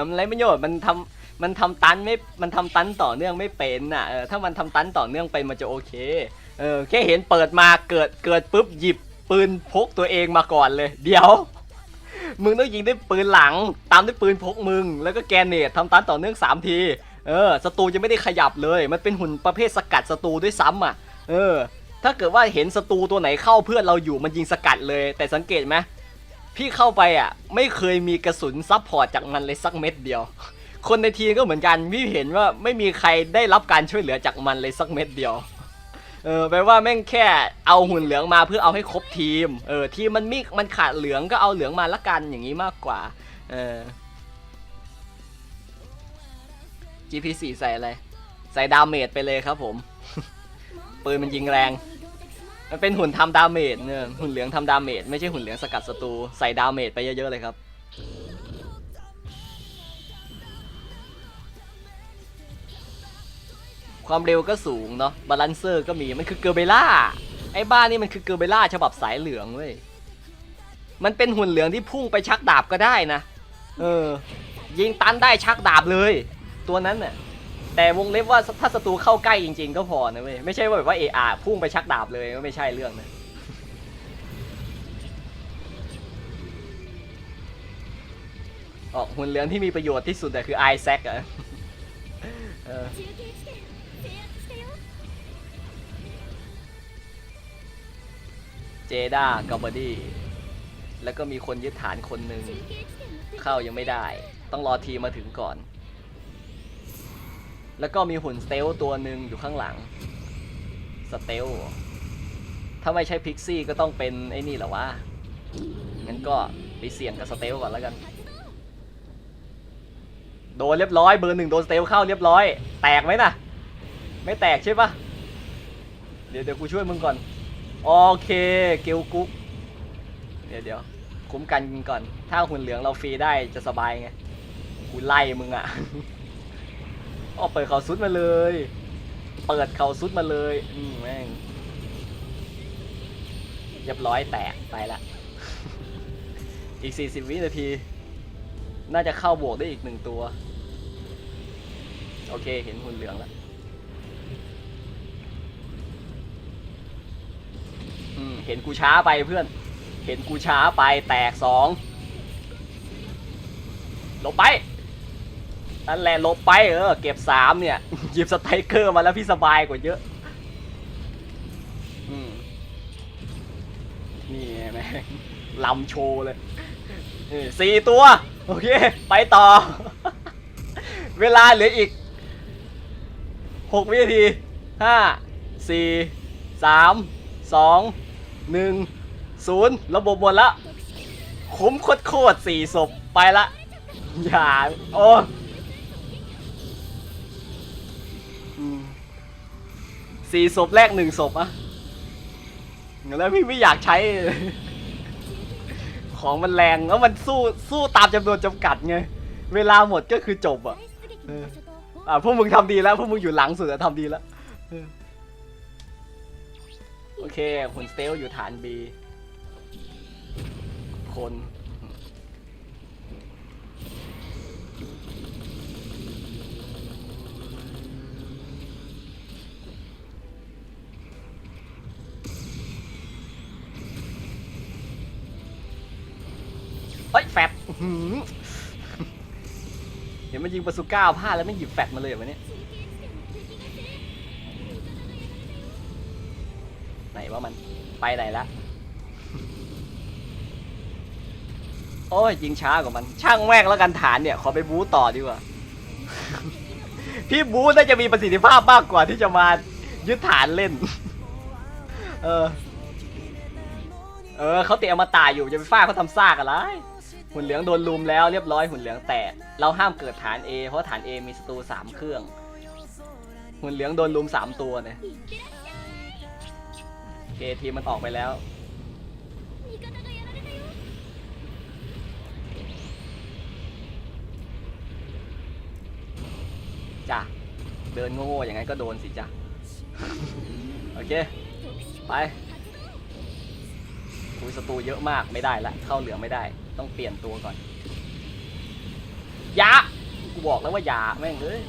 องมันไรประโยชน์มันทำมันทำตันไม่ มันทำตันต่อเนื่องไม่เป็นน่ะเออถ้ามันทำตันต่อเนื่องไปมันจะโอเค เออแค่เห็นเปิดมาเกิดเกิดปุ๊บหยิบปืนพกตัวเองมาก่อนเลย เดี๋ยว มึงต้องยิงด้วยปืนหลัง ตามด้วยปืนพกมึง แล้วก็แกรเนตทำตันต่อเนื่องสามที เออศัตรูจะไม่ได้ขยับเลย มันเป็นหุ่นประเภทสกัดศัตรูด้วยซ้ำอะ เออ ถ้าเกิดว่าเห็นศัตรูตัวไหนเข้าเพื่อนเราอยู่มันยิงสกัดเลย แต่สังเกตไหม พี่เข้าไปอะ ไม่เคยมีกระสุนซับพอร์ตจากมันเลยสักเม็ดเดียว คนในทีมก็เหมือนกัน พี่เห็นว่าไม่มีใครได้รับการช่วยเหลือจากมันเลยสักเม็ดเดียวเออแปลว่าแม่งแค่เอาหุ่นเหลืองมาเพื่อเอาให้ครบทีม เออทีมมันมีมันขาดเหลืองก็เอาเหลืองมาละกันอย่างนี้มากกว่า เออ GP4 ใส่อะไร ใส่ดาเมจไปเลยครับผม ปืนมันยิงแรง มันเป็นหุ่นทำดาเมจเนี่ยหุ่นเหลืองทำดาเมจไม่ใช่หุ่นเหลืองสกัดศัตรูใส่ดาเมจไปเยอะๆเลยครับ ความเร็วก็สูงเนาะบาลานเซอร์ก็มีมันคือเกอร์เบล่าไอ้บ้านนี่มันคือเกอร์เบล่าฉบับสายเหลืองเว้ยมันเป็นหุ่นเหลืองที่พุ่งไปชักดาบก็ได้นะ เออ ยิงตันได้ชักดาบเลย ตัวนั้นน่ะ แต่วงเล็บว่าถ้าศัตรูเข้าใกล้จริง ๆ ก็พอนะเว้ยไม่ใช่ว่าแบบว่าเออาพุ่งไปชักดาบเลยก็ไม่ใช่เรื่องนะออกหุ่นเหลืองที่มีประโยชน์ที่สุดแต่คือไอแซกอะเจด้ากับบอดี้แล้วก็มีคนยึดฐานคนหนึ่งเข้ายังไม่ได้ ต้องรอทีมาถึงก่อน แล้วก็มีหุ่นสเตลตัวหนึ่งอยู่ข้างหลังสเตลถ้าไม่ใช่พิกซี่ก็ต้องเป็นไอ้นี่แหละวะงั้นก็ไปเสี่ยงกับสเตลก่อนแล้วกัน โดนเรียบร้อยเบอร์หนึ่งโดนสเตลเข้าเรียบร้อย แตกไหมนะไม่แตกใช่ปะเดี๋ยวเดี๋ยวกูช่วยมึงก่อน โอเคเกลกุ๊กเดี๋ยวเดี๋ยวคุ้มกันก่อน ถ้าหุ่นเหลืองเราฟรีได้จะสบายไง กูไล่มึงอะ อ๋อเปิดเขาซุดมาเลย เปิดเขาซุดมาเลยอืมแม่งเรียบร้อยแตกไปละ อีก 40 วินาที น่าจะเข้าบวกได้อีกหนึ่งตัว โอเค เห็นหุ่นเหลืองแล้วเห็นกูช้าไปเพื่อน เห็นกูช้าไปแตกสองลบไป นั่นแหละลบไปเออเก็บสามเนี่ย หยิบสไตรเกอร์มาแล้วพี่สบายกว่าเยอะอืมนี่แม่งลำโชว์เลยนี่สี่ตัว โอเค ไปต่อ เวลาเหลืออีกหกวินาทีห้าสี่สามสองหนึ่งศูนย์ระบบหมดละ คุ้มโคตรโคตรสี่ศพไปละ อย่า โอ้ สี่ศพแรกหนึ่งศพอะแล้วพี่ไม่อยากใช้ ของมันแรงแล้วมันสู้สู้ตามจำนวนจำกัดไง เวลาหมดก็คือจบอะอะพวกมึงทำดีแล้วพวกมึงอยู่หลังสุดทำดีแล้วโอเคคนสเตลอยู่ฐานบีคน หือเดี๋ยวมันยิงปาสุก้าพลาดแล้วไม่หยิบแฟดมาเลยเหรอวะเนี่ยไหนว่ามันไปไหนละโอ้ยยิงช้ากว่ามัน ช่างแม่งแล้วกันฐานเนี่ย ขอไปบู๊ต่อดีกว่า พี่บู๊น่าจะมีประสิทธิภาพมากกว่าที่จะมายึดฐานเล่น เออ เออเขาเตะอมาตายอยู่จะไปฟาดเขาทำซากอะไร หุ่นเหลืองโดนลุมแล้วเรียบร้อยหุ่นเหลืองแตก เราห้ามเกิดฐาน A เพราะฐาน A มีศัตรูสามเครื่อง หุ่นเหลืองโดนลุมสามตัวเนี่ยเคทีมันออกไปแล้ว จ้ะ เดินโง่ๆอย่างไงก็โดนสิจ้ะ โอเค ไปคุยศัตรูเยอะมากไม่ได้ละ เข้าเหลืองไม่ได้ ต้องเปลี่ยนตัวก่อนยากูบอกแล้วว่ายาแม่งเอ้ย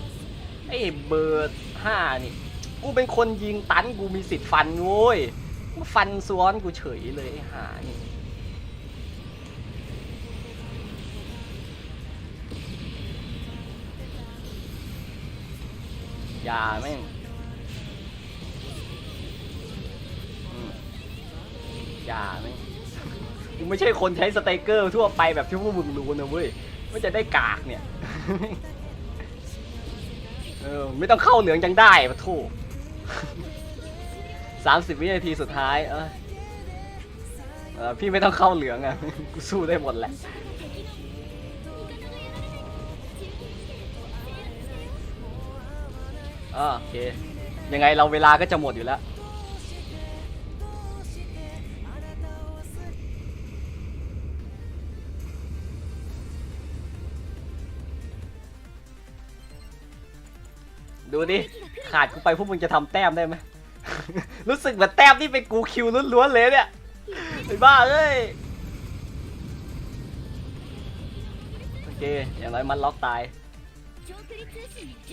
ไอ้เบอร์ห้านี่ กูเป็นคนยิงตันกูมีสิทธิ์ฟันโว้ยฟันซ้อนกูเฉยเลยไอ้หานี่ยาแม่งยาแม่ง กูไม่ใช่คนใช้สไตเกอร์ทั่วไปแบบที่พวกมึงรู้นะเว้ยไม่จะได้กากเนี่ยเออไม่ต้องเข้าเหลืองจังได้ปะโถสามสิบวินาทีสุดท้ายเออเออพี่ไม่ต้องเข้าเหลืองอะกูสู้ได้หมดแหละโอเค ยังไงเราเวลาก็จะหมดอยู่แล้ว ดูดิขาดกูไปพวกมึงจะทำแต้มได้ไหม รู้สึกเหมือนแต้มนี่เป็นกูคิวล้วนๆเลยเนี่ยไอ้บ้าเอ้ยโอเคอย่างน้อยมันล็อกตาย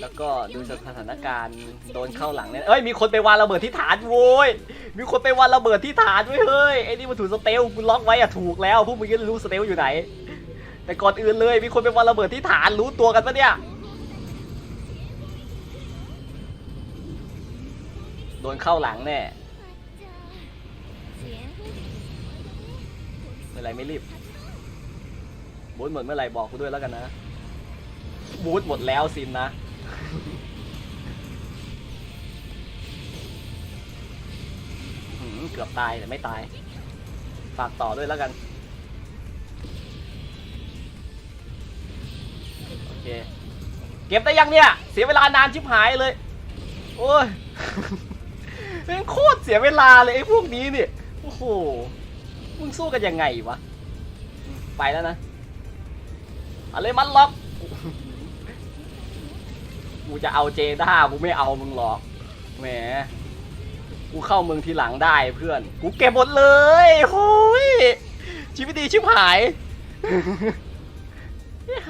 แล้วก็ดูจากสถานการณ์โดนเข้าหลังเนี่ยเอ้ยมีคนไปวางระเบิดที่ฐานโว้ยมีคนไปวางระเบิดที่ฐานด้วยเฮ้ยไอ้นี่มันถูกสเตลกูล็อกไว้อะถูกแล้วพวกมึงก็รู้สเตลอยู่ไหน แต่ก่อนอื่นเลยมีคนไปวางระเบิดที่ฐานรู้ตัวกันปะเนี่ย นเข้าหลังแน่เมื่อไรไม่รีบบูทหมดเมื่อไหร่บอกกูด้วยแล้วกันนะบูทหมดแล้วซินนะเกือบตายแต่ไม่ตาย ฝากต่อด้วยแล้วกัน โอเค เก็บได้ยังเนี่ย เสียเวลานานชิบหายเลย โอ้ย แม่งโคตรเสียเวลาเลยไอ้พวกนี้เนี่ยโอ้โหมึงสู้กันยังไงวะ ไปแล้วนะอะไรมันล็อกกูจะเอาเจด้ากูไม่เอามึงหรอกแหมกูเข้าเมืองทีหลังได้เพื่อน กูเก็บหมดเลยโอ้ยชีวิตดีชิบหาย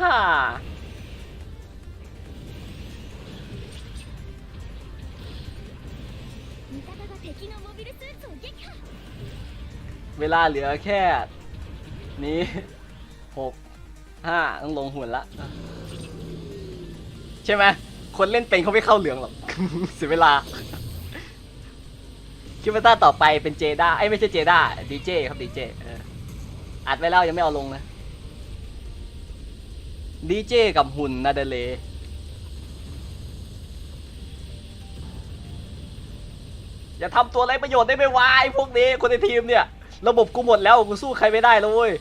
ฮ่า เวลาเหลือแค่ นี้หกห้าต้องลงหุ่นละ ใช่ไหมคนเล่นเป็นเขาไม่เข้าเหลืองหรอก เสียเวลาคิว่าต้าต่อไปเป็นเจด้าไอ้ไม่ใช่เจด้าดีเจครับดีเจอัดไว้แล้วยังไม่เอาลงนะดีเจกับหุ่นนาเดเลอย่าทำตัวไรประโยชน์ได้ไหมวะไอ้พวกนี้คนในทีมเนี่ย ระบบกูหมดแล้วกูสู้ใครไม่ได้แล้วเว้ย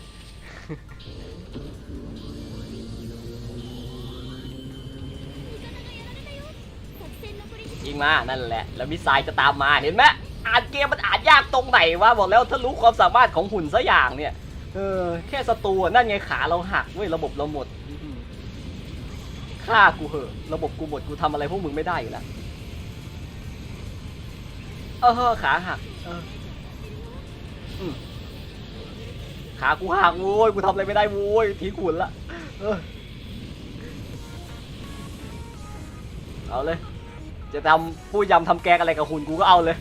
ยิงมา นั่นแหละ แล้วมิสไซล์จะตามมา เห็นไหมอ่านเกมมันอ่านยากตรงไหนวะ บอกแล้วถ้ารู้ความสามารถของหุ่นสัอย่างเนี่ย เออ แค่สตูนั่นไงขาเราหักเว้ย ระบบเราหมดฆ่ากูเหอะ ระบบกูหมด กูทำอะไรพวกมึงไม่ได้อยู่แล้ว เออขาหัก เออ ขากูหักโว้ยกูทำอะไรไม่ได้โว้ยทิ้งขุนละเอาเลย จะทำผู้ยำทำแกงอะไรกับหุ่นกูก็เอาเลย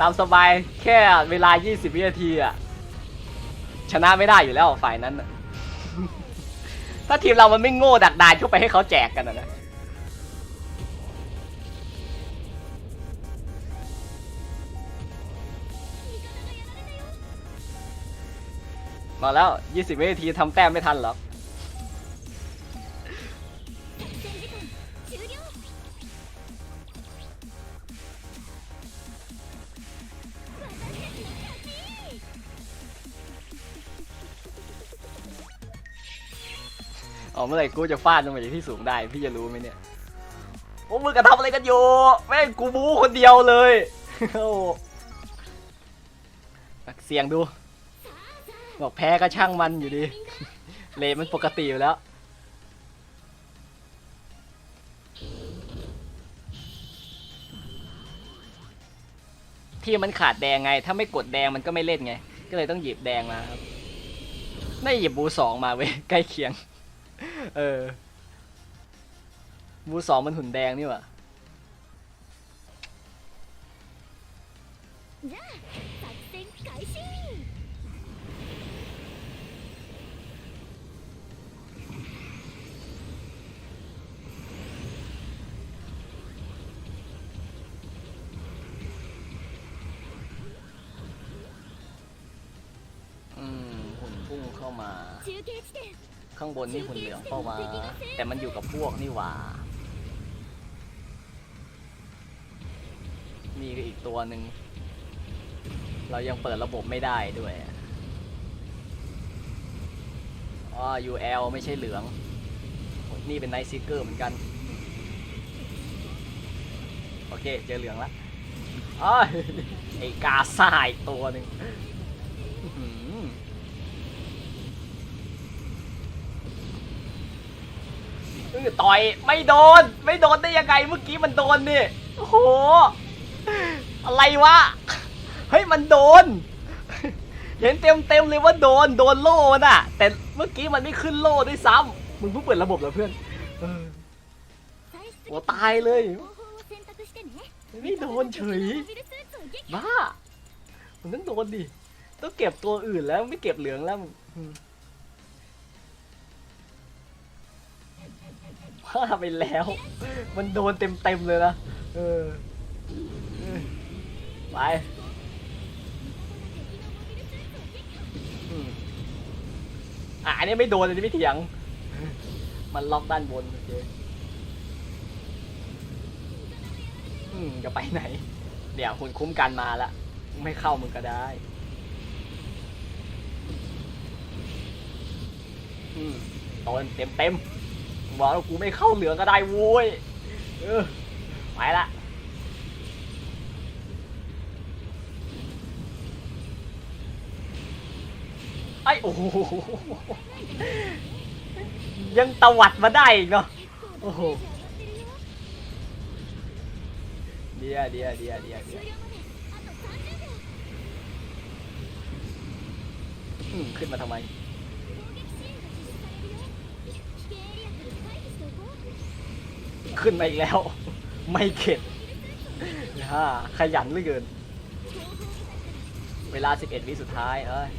ตามสบายแค่เวลา 20 วินาทีอะชนะไม่ได้อยู่แล้วฝ่ายนั้น ถ้าทีมเรามันไม่โง่ดักดานเข้าไปให้เขาแจกกันนะ อแล้ว 20 วินาทีทำแต้มไม่ทันหรอกอ๋เมื่อไหร่กูจะฟาดลงมาจาที่สูงได้ พี่จะรู้ไหมเนี่ยโอ้มึงกระทำอะไรกันอยู่แม่งกูบูคนเดียวเลยเสียงดู บอกแพ้ก็ช่างมันอยู่ดี เลมันปกติอยู่แล้ว ที่มันขาดแดงไง ถ้าไม่กดแดงมันก็ไม่เล่นไง ก็เลยต้องหยิบแดงมาครับ น่าหยิบบูสองมาเว้ย ใกล้เคียง เออ บูสองมันหุ่นแดงนี่หว่า じゃあ作戦開始 ข้ามา ข้างบนนี่หุ่นเหลืองเข้ามา แต่มันอยู่กับพวกนี่หว่ามีอีกตัวหนึ่ง เรายังเปิดระบบไม่ได้ด้วยอ๋อ UL ไม่ใช่เหลือง นี่เป็นไนซิเกอร์เหมือนกัน โอเค เจอเหลืองละอ๋อไอกาซายตัวหนึ่ง ต่อยไม่โดน ไม่โดนได้ยังไงเมื่อกี้มันโดนนี่โห อะไรวะ เฮ้ยมันโดน เห็นเต็มเต็มเลยว่าโดน โดนโล่มันอะแต่เมื่อกี้มันไม่ขึ้นโล่ด้วยซ้ำมึงเพิ่งเปิดระบบเหรอเพื่อนหัวตายเลย ไม่โดนเฉย บ้า มันต้องโดนดิ ต้องเก็บตัวอื่นแล้วไม่เก็บเหลืองแล้ว พลาดไปแล้ว มันโดนเต็มเต็มเลยนะ เออ ไปอะอันนี้ไม่โดนอันนี้ไม่เถียง มันล็อกด้านบนโอเคอืมจะไปไหน เดี๋ยวคุณคุ้มกันมาละไม่เข้ามึงก็ได้อืมโดนเต็มเต็ม ว่ากูไม่เข้าเหลืองก็ได้วุ้ยไปละไอโอ้ยังตวัดมาได้อีกเนาะโอ้โหเดียเดียเดียเดียเดียขึ้นมาทำไม ขึ้นมาอีกแล้ว ไม่เข็ดนะขยันเหลือเกิน เวลา 11 วิสุดท้ายเอ้ย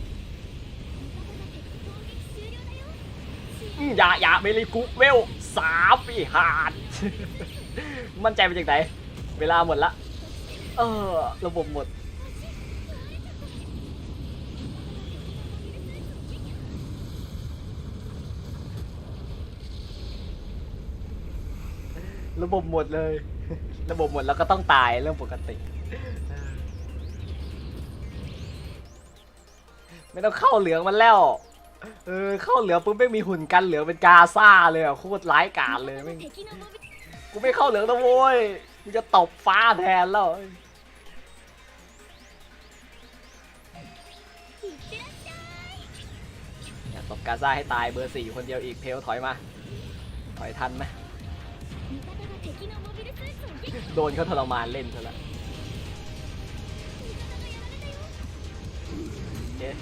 อย่าอย่าเมลิกุเวลสามปีหานมั่นใจมาจางไหเวลาหมดละ เออ ระบบหมด ระบบหมดเลย ระบบหมดแล้วก็ต้องตายเรื่องปกติ ไม่ต้องเข้าเหลืองมันแล้ว เออเข้าเหลืองปุ๊บไม่มีหุ่นกันเหลืองเป็นกาซ่าเลยอะโคตรร้ายกาจเลยไม่กูไม่เข้าเหลืองนะโว้ยกูจะตบฟ้าแทนแล้วตบกาซ่าให้ตายเบอร์สี่คนเดียวอีกเพลถอยมา ถอยทันไหม โดนเขาทรมานเล่นซะละเอ๊ะ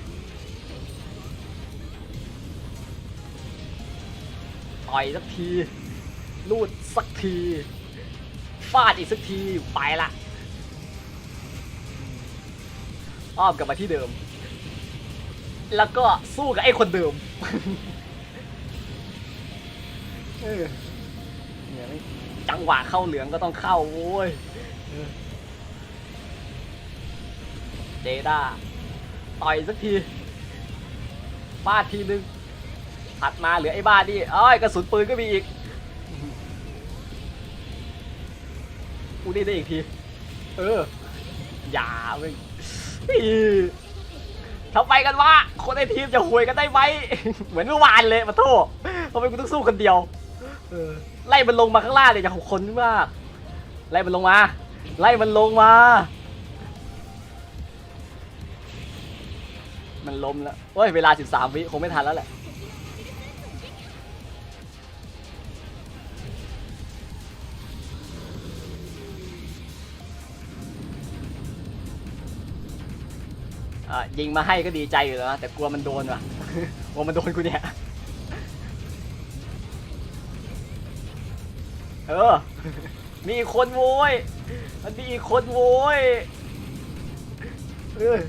ต่อยสักทีลูดสักทีฟาดอีกสักทีไปละอ้อมกลับมาที่เดิม แล้วก็สู้กับไอ้คนเดิมเออเนี่ยไม่ จังหวะเข้าเหลืองก็ต้องเข้าโว้ยเดด้าต่อยสักทีฟาดทีนึงถัดมาเหลือไอ้บ้านี่เอ้ยกระสุนปืนก็มีอีกกูได้ได้อีกที เออ อย่าเว้ยทำไมกันวะ คนในทีมจะหวยกันได้ไหม เหมือนเมื่อวานเลยมาโทษทำไมกูต้องสู้คนเดียว เออไล่มันลงมาข้างล่างเลยจากหกคนมากไล่มันลงมา ไล่มันลงมา มันล้มแล้วโอ้ยเวลา 13 วิคงไม่ทันแล้วแหละยิงมาให้ก็ดีใจอยู่แล้วนะแต่กลัวมันโดนว่ะว่ามันโดนกูเนี่ย เออ มีอีกคนโว้ยมันมีอีกคนโว้ยเออ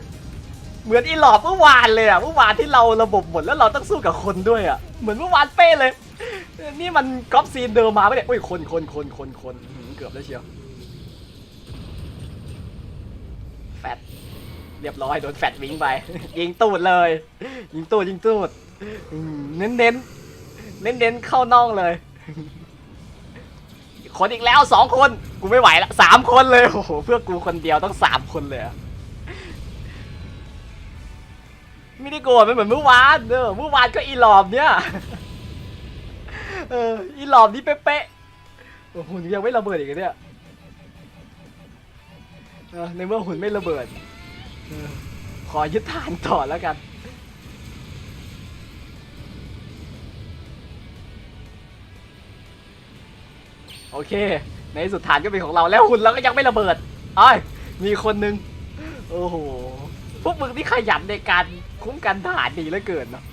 เหมือนอีหลอบเมื่อวานเลยอะเมื่อวานที่เราระบบหมดแล้วเราต้องสู้กับคนด้วยอะเหมือนเมื่อวานเป้เลย นี่มันก๊อปซีนเดิมมาไม่ได้อุ้ยคนคนคนคนคนหืมเกือบแล้วเชียวแฟดเรียบร้อยโดนแฟดวิงไป ยิงตูดเลย ยิงตูดยิงตูดอืมเน้นเน้นเน้นเน้นๆเข้าน่องเลย คนอีกแล้วสองคน กูไม่ไหวละสามคนเลย โอ้โห เพื่อกูคนเดียวต้องสามคนเลยไม่ได้โกรธมันเหมือนเมื่อวานเนออเมื่อวานก็อีหลอมเนี่ยเอออีหลอมนี่เป๊ะๆโอ้โหหุ่นยังไม่ระเบิดอีกเหรอเนี่ยในเมื่อหุ่นไม่ระเบิดขอยึดฐานต่อแล้วกัน โอเค ในสุดฐานก็เป็นของเราแล้วหุ่นเราก็ยังไม่ระเบิดเอ้มีคนนึง โอ้โห พวกมึงนี่ขยันในการคุ้มกันฐานดีเหลือเกินเนาะ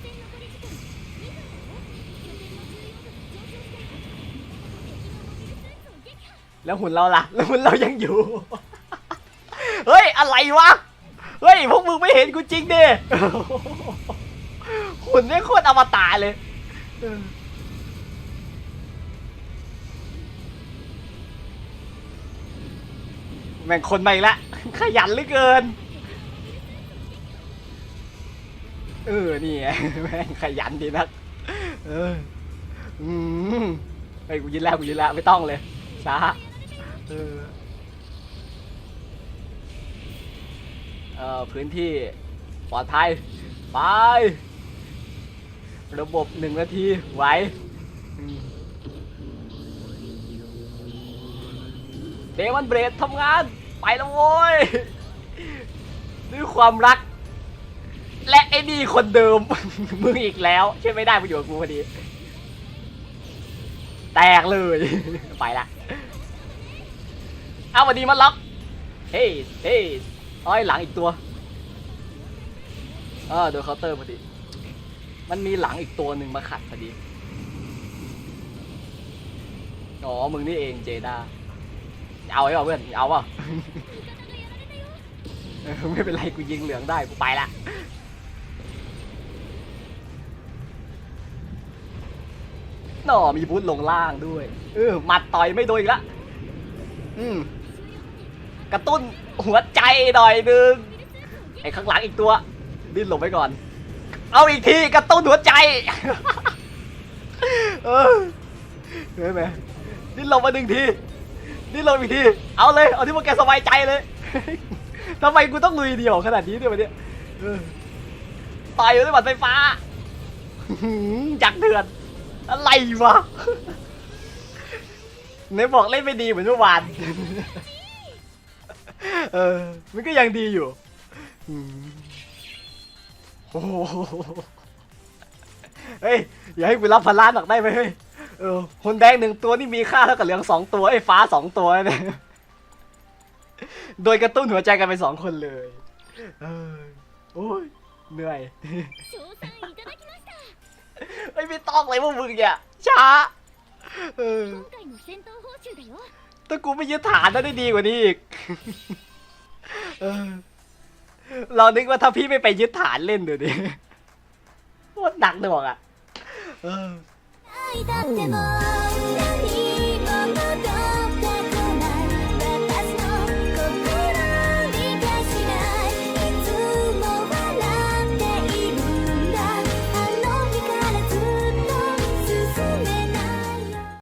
แล้วหุ่นเราล่ะ แล้วหุ่นเรายังอยู่ เฮ้ย อะไรวะ เฮ้ย พวกมึงไม่เห็นกูจริงดิ หุ่นนี่โคตรอมตะเลย แม่งคนใหม่ละ ขยันเหลือเกิน เออ นี่ไงแม่งขยันดีนัก เออ อืมไอ้กูยินแล้วกูยินแล้วไม่ต้องเลยช้าเออเออพื้นที่ปลอดภัย ไป ระบบหนึ่งนาที ไหวเดมันเบรดทำงาน ไปแล้วโว้ยด้วยความรัก และไอ้นี่คนเดิม มึงอีกแล้วใช่ไม่ได้มาอยู่กับกูพอดี แตกเลย ไปละเอาวันนี้มันล็อกเฮ้ยเฮ้ยอ้อยหลังอีกตัวเออโดนเคาน์เตอร์พอดี มันมีหลังอีกตัวหนึ่งมาขัดพอดี อ๋อ มึงนี่เองเจด้า เอาไว้เปล่าเพื่อนเอาเปล่าเออไม่เป็นไรกูยิงเหลืองได้กูไปละหน่อมีบูทลงล่างด้วย เออหมัดต่อยไม่โดนอีกละอืมกระตุ้นหัวใจหน่อยนึงไอ้ข้างหลังอีกตัว ดิ้นหลบไว้ก่อน เอาอีกทีกระตุ้นหัวใจ เออเห็นไหมดิ้นหลบมาหนึ่งที นหลบอีกที เอาเลย เอาที่พวกแกสบายใจเลย ทำไมกูต้องลุยเดี่ยวขนาดนี้ด้วยวะเนี่ยต่อยอยู่ด้วยหมัดไฟฟ้าจักเถื่อน อะไรวะไหนบอกเล่นไม่ดีเหมือนเมื่อวาน เออ มันก็ยังดีอยู่โอ้โหเฮ้ย อย่าให้กูรับพลานหรอกได้ไหมเฮ้ย ออคนแดงหนึ่งตัวนี่มีค่าเท่ากับเหลืองสองตัวไอ้ฟ้าสองตัวเนี่ยโดยกระตุ้นหัวใจกันไปสองคนเลยเออโอ้ยเหนื่อยไม่ไม่ต้องเลยพวกมึงเนี่ยช้าถ้ากูไม่ยึดฐานน่าได้ดีกว่านี้อีกเรานึกว่าถ้าพี่ไม่ไปยึดฐานเล่นเดี๋ยวนี้โคตรหนักหน่วงอะ いだっても。何